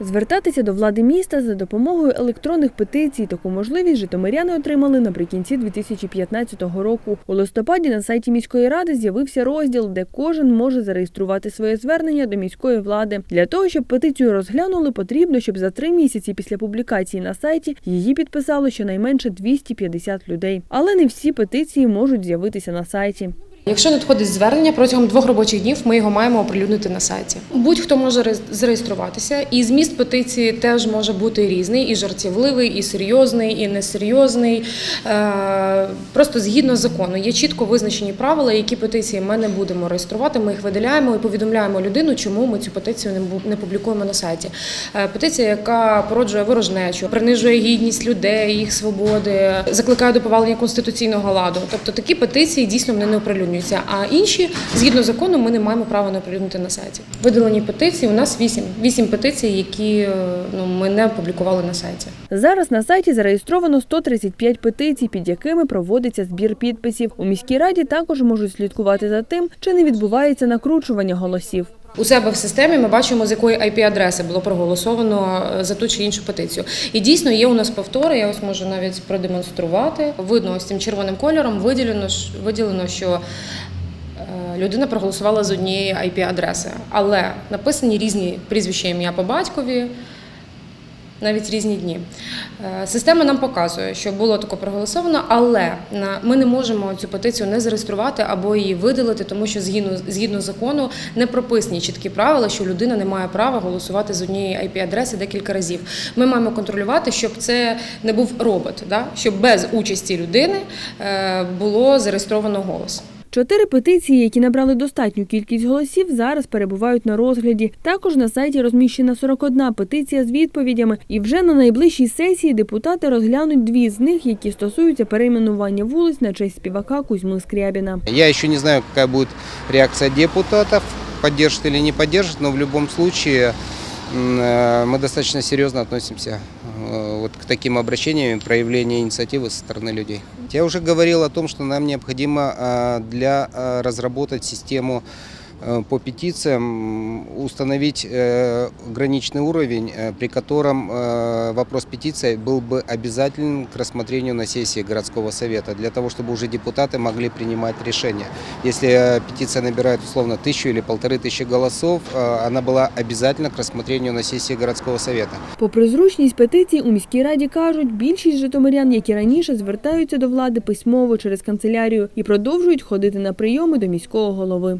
Звертатися до влади міста за допомогою електронних петицій таку можливість житомиряни отримали наприкінці 2015 року. У листопаді на сайті міської ради з'явився розділ, де кожен може зареєструвати своє звернення до міської влади. Для того, щоб петицію розглянули, потрібно, щоб за три місяці після публікації на сайті її підписало щонайменше 250 людей. Але не всі петиції можуть з'явитися на сайті. Якщо надходить звернення протягом двох робочих днів, ми його маємо оприлюднити на сайті. Будь-хто може зареєструватися, і зміст петиції теж може бути різний: і жартівливий, і серйозний, і несерйозний. Е, Просто згідно закону є чітко визначені правила, які петиції ми не будемо реєструвати. Ми їх видаляємо і повідомляємо людину, чому ми цю петицію не публікуємо на сайті. Е, Петиція, яка породжує ворожнечу, принижує гідність людей, їх свободи, закликає до повалення конституційного ладу. Тобто такі петиції дійсно вони не оприлюднюються. А інші, згідно закону, ми не маємо права не оприлюднити на сайті. Видалені петиції у нас вісім. Вісім петицій, які е, ну ми не опублікували на сайті. Зараз на сайті зареєстровано 135 петицій, під якими проводиться збір підписів. У міській раді також можуть слідкувати за тим, чи не відбувається накручування голосів. У себе в системі ми бачимо, з якої IP-адреси було проголосовано е, за ту чи іншу петицію. І дійсно є у нас повтори. Я ось можу навіть продемонструвати. Видно, ось цим червоним кольором виділено виділено, що е, людина проголосувала з однієї IP-адреси, але написані різні прізвища ім'я по батькові. Навіть різні дні. Е, Система нам показує, що було таке проголосовано, але ми не можемо цю петицію не зареєструвати або її видалити, тому що згідно, згідно закону не прописані чіткі правила, що людина не має права голосувати з однієї IP-адреси декілька разів. Ми маємо контролювати, щоб це не був робот, да? щоб без участі людини е, було зареєстровано голос. Чотири петиції, які набрали достатню кількість голосів, зараз перебувають на розгляді. Також на сайті розміщена 41 петиція з відповідями. І вже на найближчій сесії депутати розглянуть дві з них, які стосуються перейменування вулиць на честь співака Кузьми Скрябіна. Я еще не знаю, какая будет реакция депутатов, поддержит или не поддержит, но в м, э, мы достаточно серьезно относимся э, вот к таким обращениям и проявлению инициативы со стороны людей. Я уже говорил о том, что нам необходимо э, для э, разработать систему э, по петициям м, установить э, граничный уровень, э, при котором э, вопрос петиции был бы обязателен к рассмотрению на сессии городского совета, для того, чтобы уже депутаты могли принимать решения. Если э, петиция набирает условно тысячу или полторы тысячи голосов, э, она была обязательна к рассмотрению на сессии городского совета. Попри зручність петицій, у міській раді кажуть, більшість житомирян, як і раніше, звертаються до влади письмово через канцелярію і продовжують ходити на прийоми до міського голови.